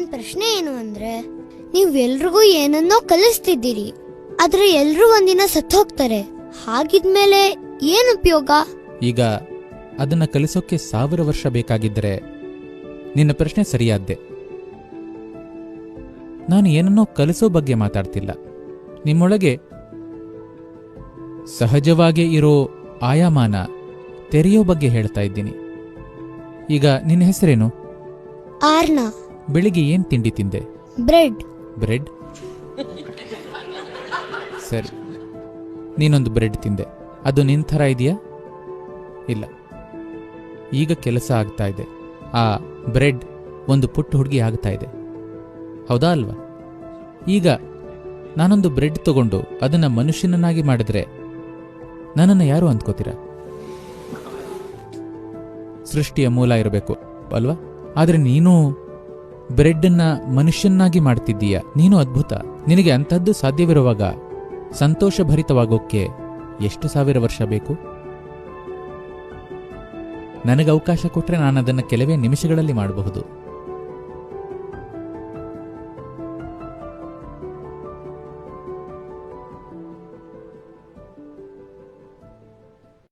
ನನ್ನ ಪ್ರಶ್ನೆ ಏನು ಅಂದ್ರೆ ನೀವು ಎಲ್ರಿಗೂ ಏನನ್ನೋ ಕಲಿಸ್ತಿದ್ದೀರಿ ಆದ್ರೆ ಎಲ್ರೂ ಒಂದಿನ ಸತ್ತು ಹೋಗ್ತಾರೆ ಹಾಗಿದ್ಮೇಲೆ ಏನ್ ಉಪಯೋಗ? ಈಗ ಅದನ್ನ ಕಲಿಸೋಕೆ ಸಾವಿರ ವರ್ಷ ಬೇಕಾಗಿದ್ದರೆ ನಿನ್ನ ಪ್ರಶ್ನೆ ಸರಿಯಾದ್ದೆ. ನಾನು ಏನನ್ನೋ ಕಲಿಸೋ ಬಗ್ಗೆ ಮಾತಾಡ್ತಿಲ್ಲ. ನಿಮ್ಮೊಳಗೆ ಸಹಜವಾಗೇ ಇರೋ ಆಯಾಮಾನ ತೆರೆಯೋ ಬಗ್ಗೆ ಹೇಳ್ತಾ ಇದ್ದೀನಿ. ಈಗ ನಿನ್ನ ಹೆಸರೇನು? ಆರ್ನ. ಬೆಳಿಗ್ಗೆ ಏನ್ ತಿಂಡಿ ತಿಂದೆ? ಬ್ರೆಡ್. ಬ್ರೆಡ್? ಸರಿ. ನೀನೊಂದು ಬ್ರೆಡ್ ತಿಂದೆ. ಅದು ನಿನ್ ಥರ ಇದೆಯಾ? ಇಲ್ಲ. ಈಗ ಕೆಲಸ ಆಗ್ತಾ ಇದೆ. ಆ ಬ್ರೆಡ್ ಒಂದು ಪುಟ್ಟ ಹುಡುಗಿ ಆಗ್ತಾ ಇದೆ. ಹೌದಾ ಅಲ್ವಾ? ಈಗ ನಾನೊಂದು ಬ್ರೆಡ್ ತಗೊಂಡು ಅದನ್ನ ಮನುಷ್ಯನನ್ನಾಗಿ ಮಾಡಿದ್ರೆ ನನ್ನನ್ನು ಯಾರು ಅಂದ್ಕೋತೀರಾ? ಸೃಷ್ಟಿಯ ಮೂಲ ಇರಬೇಕು ಅಲ್ವಾ? ಆದ್ರೆ ನೀನು ಬ್ರೆಡ್ಡನ್ನ ಮನುಷ್ಯನ್ನಾಗಿ ಮಾಡ್ತಿದ್ದೀಯ? ನೀನು ಅದ್ಭುತ. ನಿನಗೆ ಅಂಥದ್ದು ಸಾಧ್ಯವಿರುವಾಗ ಸಂತೋಷಭರಿತವಾಗೋಕ್ಕೆ ಎಷ್ಟು ಸಾವಿರ ವರ್ಷ ಬೇಕು? ನನಗೆ ಅವಕಾಶ ಕೊಟ್ಟರೆ ನಾನು ಅದನ್ನು ಕೆಲವೇ ನಿಮಿಷಗಳಲ್ಲಿ ಮಾಡಬಹುದು.